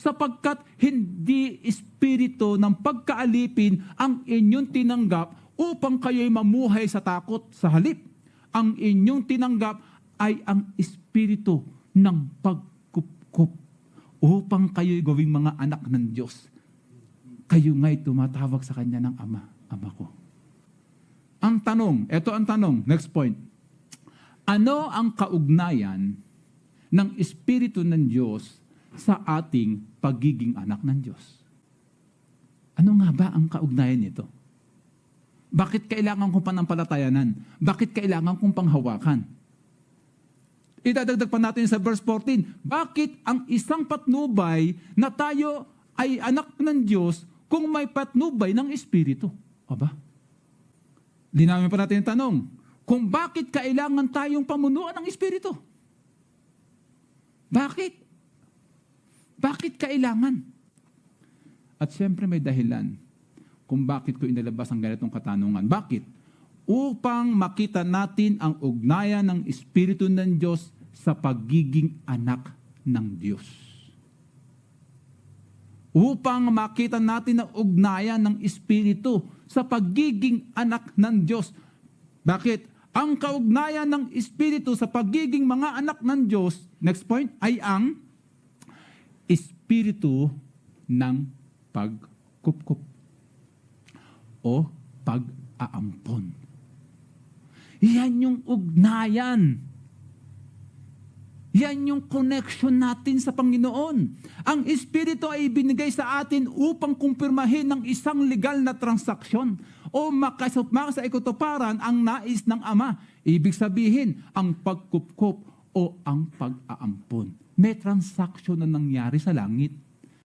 sapagkat hindi espiritu ng pagkaalipin ang inyong tinanggap upang kayo'y mamuhay sa takot sa halip. Ang inyong tinanggap ay ang espiritu ng pagkupkup upang kayo'y gawing mga anak ng Diyos. Kayo nga'y tumatawag sa Kanya ng Ama, Ama ko. Ang tanong, ito ang tanong, next point. Ano ang kaugnayan ng Espiritu ng Diyos sa ating pagiging anak ng Diyos? Ano nga ba ang kaugnayan nito? Bakit kailangan kong panampalatayanan? Bakit kailangan kong panghawakan? Idadagdag pa natin sa verse 14. Bakit ang isang patnubay na tayo ay anak ng Diyos kung may patnubay ng Espiritu? Aba? Linawin pa natin yung tanong. Kung bakit kailangan tayong pamunuan ng Espiritu? Bakit? Bakit kailangan? At siyempre may dahilan kung bakit ko inilabas ang ganitong katanungan. Bakit? Upang makita natin ang ugnayan ng Espiritu ng Diyos sa pagiging anak ng Diyos. Upang makita natin ang ugnayan ng Espiritu sa pagiging anak ng Diyos. Bakit? Ang kaugnayan ng Espiritu sa pagiging mga anak ng Diyos, next point, ay ang Espiritu ng pagkupkup o pag-aampon. Yan yung ugnayan. Yan yung connection natin sa Panginoon. Ang Espiritu ay ibinigay sa atin upang kumpirmahin ng isang legal na transaksyon o makasupma sa ikutuparan ang nais ng Ama. Ibig sabihin, ang pagkupkup o ang pag-aampon. May transaksyon na nangyari sa langit.